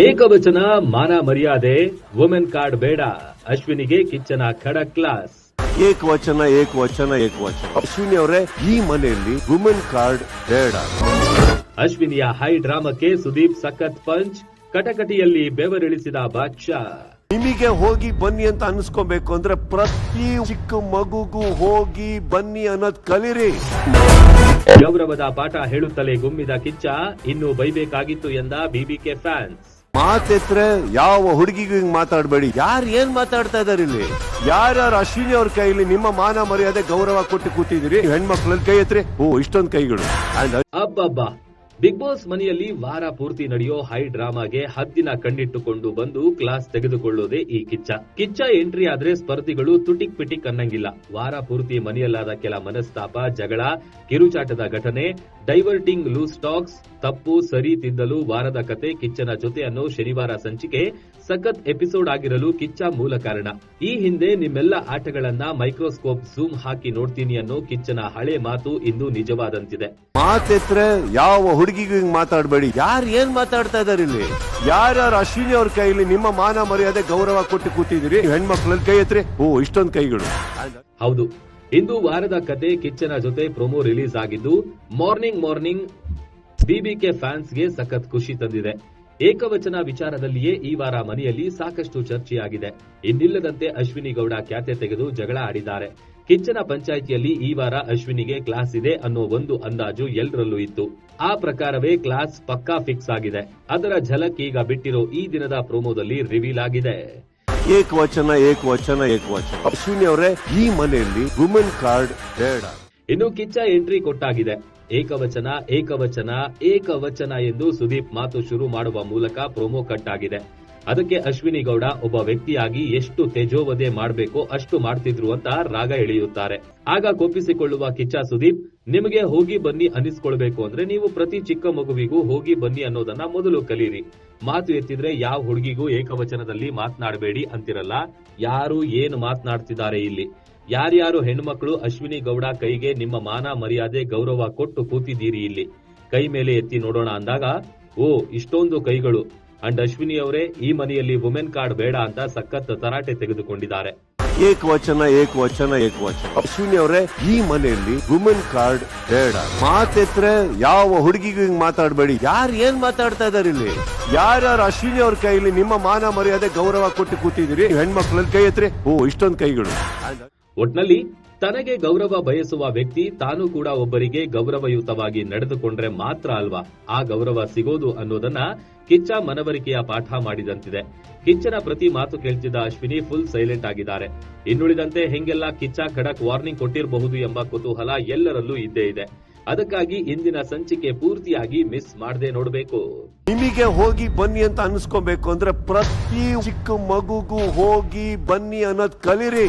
ಏಕವಚನ ಮಾನ ಮರ್ಯಾದೆ ವುಮೆನ್ ಕಾರ್ಡ್ ಬೇಡ. ಅಶ್ವಿನಿಗೆ ಕಿಚ್ಚನ ಖಡಕ್ ಕ್ಲಾಸ್ ಏಕವಚನ ಏಕವಚನ ಏಕವಚನ. ಅಶ್ವಿನಿ ಅವರೇ ಈ ಮನೆಯಲ್ಲಿ ವುಮೆನ್ ಕಾರ್ಡ್ ಬೇಡ. ಅಶ್ವಿನಿಯ ಹೈ ಡ್ರಾಮಕ್ಕೆ ಸುದೀಪ್ ಸಖತ್ ಪಂಚ್ ಕಟಕಟಿಯಲ್ಲಿ ಬೆವರಿಳಿಸಿದ ಬಾದ್ಶಾ ನಿಮಗೆ ಹೋಗಿ ಬನ್ನಿ ಅಂತ ಅನ್ಸ್ಕೊಬೇಕು ಅಂದ್ರೆ ಪ್ರತಿ ಚಿಕ್ಕ ಮಗುಗೂ ಹೋಗಿ ಬನ್ನಿ ಅನ್ನೋದ್ ಕಲಿರಿ. ಗೌರವದ ಪಾಠ ಹೇಳುತ್ತಲೇ ಗುಮ್ಮಿದ ಕಿಚ್ಚ ಇನ್ನು ಬೈಬೇಕಾಗಿತ್ತು ಎಂದ ಬಿಬಿಕೆ ಫ್ಯಾನ್ಸ್ ಮಾತೆತ್ರೆ, ಯಾವ ಹುಡುಗಿಗೂ ಹಿಂಗ್ ಮಾತಾಡಬೇಡಿ. ಯಾರು ಏನ್ ಮಾತಾಡ್ತಾ ಇದಾರೆ ಇಲ್ಲಿ? ಯಾರ್ಯಾರು ಅಶ್ವಿನಿ ಅವ್ರ ಕೈಲಿ ನಿಮ್ಮ ಮಾನ ಮರ್ಯಾದೆ ಗೌರವ ಕೊಟ್ಟು ಕೂತಿದ್ರಿ ಹೆಣ್ಮಕ್ಳಲ್ಲಿ ಕೈ ಎತ್ರಿ ಓ, ಇಷ್ಟೊಂದ್ ಕೈಗಳು. ಅಬ್ಬಬ್ಬಾ. ಬಿಗ್ ಬಾಸ್ ಮನೆಯಲ್ಲಿ ವಾರ ಪೂರ್ತಿ ನಡೆಯೋ ಹೈ ಡ್ರಾಮಾಗೆ ಹದ್ದಿನ ಕಣ್ಣಿಟ್ಟುಕೊಂಡು ಬಂದು ಕ್ಲಾಸ್ ತೆಗೆದುಕೊಳ್ಳೋದೇ ಈ ಕಿಚ್ಚ. ಕಿಚ್ಚ ಎಂಟ್ರಿ ಆದ್ರೆ ಸ್ಪರ್ಧಿಗಳು ತುಟಿಕ್ ಪಿಟಿಕ್ ಅನ್ನಂಗಿಲ್ಲ. ವಾರ ಪೂರ್ತಿ ಮನೆಯಲ್ಲಾದ ಕೆಲ ಮನಸ್ತಾಪ, ಜಗಳ, ಕಿರುಚಾಟದ ಘಟನೆ, ಡೈವರ್ಟಿಂಗ್ ಲೂಸ್ ಟಾಕ್ಸ್, ತಪ್ಪು, ಸರಿ ತಿದ್ದಲು ವಾರದ ಕತೆ, ಕಿಚ್ಚನ ಜೊತೆ ಅನ್ನೋ ಶನಿವಾರ ಸಂಚಿಕೆ ಸಖತ್ ಎಪಿಸೋಡ್ ಆಗಿರಲು ಕಿಚ್ಚ ಮೂಲ ಕಾರಣ. ಈ ಹಿಂದೆ ನಿಮ್ಮೆಲ್ಲ ಆಟಗಳನ್ನ ಮೈಕ್ರೋಸ್ಕೋಪ್ ಝೂಮ್ ಹಾಕಿ ನೋಡ್ತೀನಿ ಅನ್ನೋ ಕಿಚ್ಚನ ಹಳೆ ಮಾತು ಇಂದು ನಿಜವಾದಂತಿದೆ. ಯಾವ ಹುಡುಗಿಗೂ ಹಿಂಗ್ ಮಾತಾಡಬೇಡಿ. ಯಾರು ಏನ್ ಮಾತಾಡ್ತಾ ಇದಾರೆ ಇಲ್ಲಿ? ಯಾರ್ಯಾರು ಅಶ್ವಿನಿ ಅವ್ರ ಕೈಯಲ್ಲಿ ನಿಮ್ಮ ಮಾನ ಮರ್ಯಾದೆ ಗೌರವ ಕೊಟ್ಟು ಕೂತಿದ್ದೀರಿ? ಹೆಣ್ಮಕ್ಳಲ್ಲಿ ಕೈ ಎತ್ರಿ? ಓ ಇಷ್ಟೊಂದ್ ಕೈಗಳು. ಹೌದು. ಇಂದು ವಾರದ ಕತೆ ಕಿಚ್ಚನ ಜೊತೆ ಪ್ರೊಮೋ ರಿಲೀಸ್ ಆಗಿದ್ದು, ಮಾರ್ನಿಂಗ್ ಮಾರ್ನಿಂಗ್ ಬಿಬಿಕೆ ಫ್ಯಾನ್ಸ್ಗೆ ಸಖತ್ ಖುಷಿ ತಂದಿದೆ. ಏಕವಚನ ವಿಚಾರದಲ್ಲಿಯೇ ಈ ವಾರ ಮನೆಯಲ್ಲಿ ಸಾಕಷ್ಟು ಚರ್ಚೆಯಾಗಿದೆ. ಇನ್ನಿಲ್ಲದಂತೆ ಅಶ್ವಿನಿ ಗೌಡ ಖ್ಯಾತೆ ತೆಗೆದು ಜಗಳ ಆಡಿದ್ದಾರೆ. ಕಿಚ್ಚನ ಪಂಚಾಯಿತಿಯಲ್ಲಿ ಈ ವಾರ ಅಶ್ವಿನಿಗೆ ಕ್ಲಾಸ್ ಇದೆ ಅನ್ನೋ ಒಂದು ಅಂದಾಜು ಎಲ್ಲರಲ್ಲೂ ಇತ್ತು. ಆ ಪ್ರಕಾರವೇ ಕ್ಲಾಸ್ ಪಕ್ಕಾ ಫಿಕ್ಸ್ ಆಗಿದೆ. ಅದರ ಝಲಕ್ ಈಗ ಬಿಟ್ಟಿರೋ ಈ ದಿನದ ಪ್ರೋಮೋದಲ್ಲಿ ರಿವೀಲ್ ಆಗಿದೆ. ಏಕವಚನ ಏಕವಚನ ಏಕವಚನ. ಅಶ್ವಿನಿ ಅವರೇ ಈ ಮನೆಯಲ್ಲಿ ವುಮೆನ್ ಕಾರ್ಡ್ ಬೇಡ. ಇನ್ನು ಕಿಚ್ಚ ಎಂಟ್ರಿ ಕೊಟ್ಟಾಗಿದೆ. ಏಕವಚನ ಏಕವಚನ ಏಕವಚನ ಎಂದು ಸುದೀಪ್ ಮಾತು ಶುರು ಮಾಡುವ ಮೂಲಕ ಪ್ರೋಮೋ ಕಟ್ ಆಗಿದೆ. ಅದಕ್ಕೆ ಅಶ್ವಿನಿ ಗೌಡ ಒಬ್ಬ ವ್ಯಕ್ತಿಯಾಗಿ ಎಷ್ಟು ತೇಜೋವಧೆ ಮಾಡಬೇಕು ಅಷ್ಟು ಮಾಡ್ತಿದ್ರು ಅಂತ ರಾಗ ಎಳೆಯುತ್ತಾರೆ. ಆಗ ಕೋಪಿಸಿಕೊಳ್ಳುವ ಕಿಚ್ಚ ಸುದೀಪ್, ನಿಮಗೆ ಹೋಗಿ ಬನ್ನಿ ಅನಿಸ್ಕೊಳ್ಬೇಕು ಅಂದ್ರೆ ನೀವು ಪ್ರತಿ ಚಿಕ್ಕ ಮಗುವಿಗೂ ಹೋಗಿ ಬನ್ನಿ ಅನ್ನೋದನ್ನ ಮೊದಲು ಕಲೀರಿ. ಮಾತು ಎತ್ತಿದ್ರೆ ಯಾವ ಹುಡುಗಿಗೂ ಏಕವಚನದಲ್ಲಿ ಮಾತನಾಡಬೇಡಿ ಅಂತಿರಲ್ಲ. ಯಾರು ಏನು ಮಾತನಾಡ್ತಿದ್ದಾರೆ ಇಲ್ಲಿ? ಯಾರ್ಯಾರು ಹೆಣ್ಮಕ್ಳು ಅಶ್ವಿನಿ ಗೌಡ ಕೈಗೆ ನಿಮ್ಮ ಮಾನ ಮರ್ಯಾದೆ ಗೌರವ ಕೊಟ್ಟು ಕೂತಿದ್ದೀರಿ ಇಲ್ಲಿ? ಕೈ ಮೇಲೆ ಎತ್ತಿ ನೋಡೋಣ ಅಂದಾಗ, ಓ, ಇಷ್ಟೊಂದು ಕೈಗಳು. ಅಂಡ್ ಅಶ್ವಿನಿ ಅವರೇ ಈ ಮನೆಯಲ್ಲಿ ವುಮೆನ್ ಕಾರ್ಡ್ ಬೇಡ ಅಂತ ಸಖತ್ ತರಾಟೆ ತೆಗೆದುಕೊಂಡಿದ್ದಾರೆ. ಏಕವಚನ ಏಕವಚನ ಏಕವಚನ. ಅಶ್ವಿನಿ ಅವರೇ ಈ ಮನೆಯಲ್ಲಿ ವುಮೆನ್ ಕಾರ್ಡ್ ಬೇಡ. ಮಾತೆತ್ರೆ ಯಾವ ಹುಡುಗಿಗೂ ಹಿಂಗ್ ಮಾತಾಡಬೇಡಿ. ಯಾರು ಏನ್ ಮಾತಾಡ್ತಾ ಇದಾರೆ ಇಲ್ಲಿ? ಯಾರ್ಯಾರು ಅಶ್ವಿನಿ ಅವ್ರ ಕೈಯಲ್ಲಿ ನಿಮ್ಮ ಮಾನ ಮರ್ಯಾದೆ ಗೌರವ ಕೊಟ್ಟು ಕೂತಿದ್ದೀರಿ? ಹೆಣ್ಮಕ್ಳಲ್ಲಿ ಕೈ ಎತ್ರಿ ಓ ಇಷ್ಟೊಂದು ಕೈಗಳು. ಒಟ್ನಲ್ಲಿ ತನಗೆ ಗೌರವ ಬಯಸುವ ವ್ಯಕ್ತಿ ತಾನು ಕೂಡ ಒಬ್ಬರಿಗೆ ಗೌರವಯುತವಾಗಿ ನಡೆದುಕೊಂಡ್ರೆ ಮಾತ್ರ ಅಲ್ವಾ? ಆ ಗೌರವ ಸಿಗೋದು ಅನ್ನೋದನ್ನ ಕಿಚ್ಚ ಮನವರಿಕೆಯ ಪಾಠ ಮಾಡಿದಂತಿದೆ. ಕಿಚ್ಚನ ಪ್ರತಿ ಮಾತು ಕೇಳ್ತಿದ್ದ ಅಶ್ವಿನಿ ಫುಲ್ ಸೈಲೆಂಟ್ ಆಗಿದ್ದಾರೆ. ಇನ್ನುಳಿದಂತೆ ಹೆಂಗೆಲ್ಲ ಕಿಚ್ಚ ಖಡಕ್ ವಾರ್ನಿಂಗ್ ಕೊಟ್ಟಿರಬಹುದು ಎಂಬ ಕುತೂಹಲ ಎಲ್ಲರಲ್ಲೂ ಇದ್ದೇ ಇದೆ. ಅದಕ್ಕಾಗಿ ಇಂದಿನ ಸಂಚಿಕೆ ಪೂರ್ತಿಯಾಗಿ ಮಿಸ್ ಮಾಡದೆ ನೋಡಬೇಕು. ನಿಮಗೆ ಹೋಗಿ ಬನ್ನಿ ಅಂತ ಅನ್ಸ್ಕೊಬೇಕು ಅಂದ್ರೆ ಪ್ರತಿ ಚಿಕ್ಕ ಮಗುಗೂ ಹೋಗಿ ಬನ್ನಿ ಅನ್ನೋದ್ ಕಲೀರಿ.